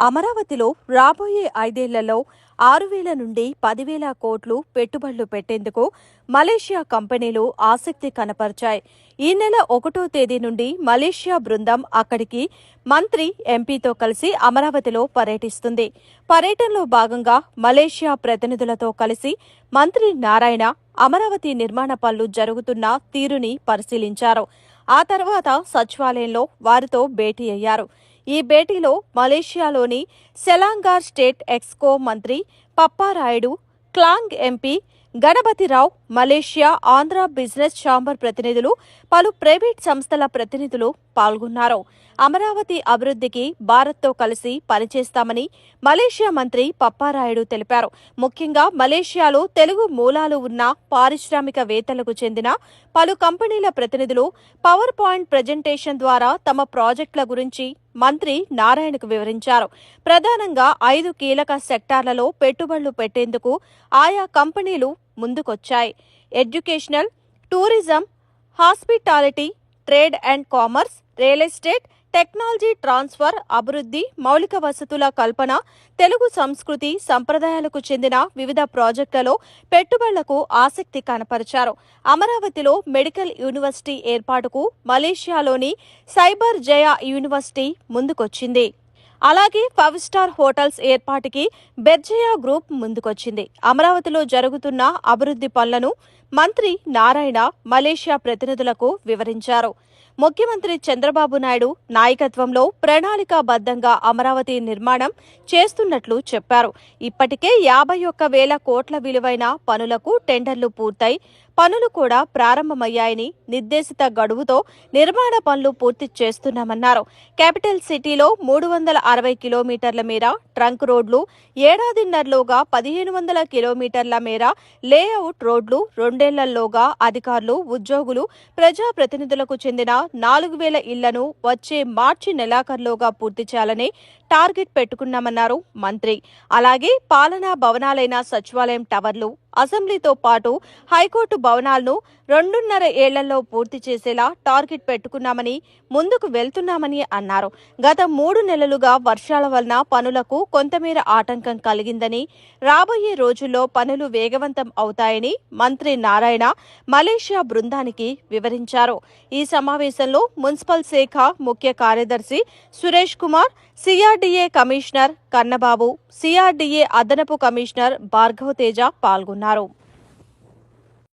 అమరావతిలో రాబోయే ఐదేళ్ళలో ఆరు వేల నుండి పదివేల కోట్లు పెట్టుబడులు పెట్టేందుకు మలేషియా కంపెనీలు ఆసక్తి కనపరిచాయి. ఈ నెల ఒకటో తేదీ నుండి మలేషియా బృందం అక్కడికి మంత్రి ఎంపీతో కలిసి అమరావతిలో పర్యటిస్తుంది. పర్యటనలో భాగంగా మలేషియా ప్రతినిధులతో కలిసి మంత్రి నారాయణ అమరావతి నిర్మాణ పనులు జరుగుతున్న తీరుని పరిశీలించారు. ఆ తర్వాత సచివాలయంలో వారితో భేటీ అయ్యారు. ఈ భేటీలో మలేషియాలోని సెలాంగార్ స్టేట్ ఎక్స్కో మంత్రి Papparayudu Klang MP Ganapathirao Malaysia Andhra business chamber ప్రతినిధులు పలు ప్రైవేట్ సంస్థల ప్రతినిధులు పాల్గొన్నారు. అమరావతి అభివృద్ధికి భారత్తో కలిసి పనిచేస్తామని మలేషియా మంత్రి పప్పారాయుడు తెలిపారు. ముఖ్యంగా మలేషియాలో తెలుగు మూలాలు ఉన్న పారిశ్రామికవేత్తలకు చెందిన పలు కంపెనీల ప్రతినిధులు పవర్ పాయింట్ ప్రజెంటేషన్ ద్వారా తమ ప్రాజెక్టుల గురించి మంత్రి నారాయణకు వివరించారు. ప్రధానంగా ఐదు కీలక సెక్టార్లలో పెట్టుబడులు పెట్టేందుకు ఆయా కంపెనీలు ముందుకొచ్చాయి. Educational tourism hospitality trade and commerce real estate technology transfer అభివృద్ధి మౌలిక వసతుల కల్పన తెలుగు సంస్కృతి సంప్రదాయాలకు చెందిన వివిధ ప్రాజెక్టులలో పెట్టుబడులకు ఆసక్తి కనపరిచారు. అమరావతిలో మెడికల్ యూనివర్సిటీ ఏర్పాటుకు మలేషియాలోని సైబర్ జయా యూనివర్సిటీ ముందుకొచ్చింది. అలాగే ఫైవ్ స్టార్ హోటల్స్ ఏర్పాటుకి బెర్జయా గ్రూప్ ముందుకొచ్చింది. అమరావతిలో జరుగుతున్న అభివృద్ధి పనులను మంత్రి నారాయణ మలేషియా ప్రతినిధులకు వివరించారు. ముఖ్యమంత్రి చంద్రబాబు నాయుడు నాయకత్వంలో ప్రణాళికాబద్ధంగా అమరావతి నిర్మాణం చేస్తున్నట్లు చెప్పారు. ఇప్పటికే యాభై ఒక్క వేల కోట్ల విలువైన పనులకు టెండర్లు పూర్తయి పనులు కూడా ప్రారంభమయ్యాయని నిర్దేశిత గడువుతో నిర్మాణ పనులు పూర్తి చేస్తున్నామన్నారు. క్యాపిటల్ సిటీలో మూడు వందల అరవై కిలోమీటర్ల మేర ట్రంక్ రోడ్లు ఏడాదిన్నరలోగా పదిహేను వందల కిలోమీటర్ల మేర లేఅవుట్ రోడ్లు రెండేళ్ళలోగా అధికారులు ఉద్యోగులు ప్రజాప్రతినిధులకు చెందిన నాలుగు వేల ఇళ్ళను వచ్చే మార్చి నెలాఖరులోగా పూర్తి చేయాలని టార్గెట్ పెట్టుకున్నామన్నారు మంత్రి. అలాగే పాలనా భవనాలైన సచివాలయం టవర్లు అసెంబ్లీతో పాటు హైకోర్టు భవనాలను రెండున్నర ఏళ్ళలో పూర్తి చేసేలా టార్గెట్ పెట్టుకున్నామని ముందుకు వెళ్తున్నామని అన్నారు. గత మూడు నెలలుగా వర్షాల వలన పనులకు కొంతమేర ఆటంకం కలిగిందని రాబోయే రోజుల్లో పనులు వేగవంతం అవుతాయని మంత్రి నారాయణ మలేషియా బృందానికి వివరించారు. ఈ సమావేశం సమావేశంలో మున్సిపల్ శాఖ ముఖ్య కార్యదర్శి Suresh Kumar CRDA commissioner Kannababu CRDA అదనపు కమిషనర్ భార్గవ తేజ పాల్గొన్నారు.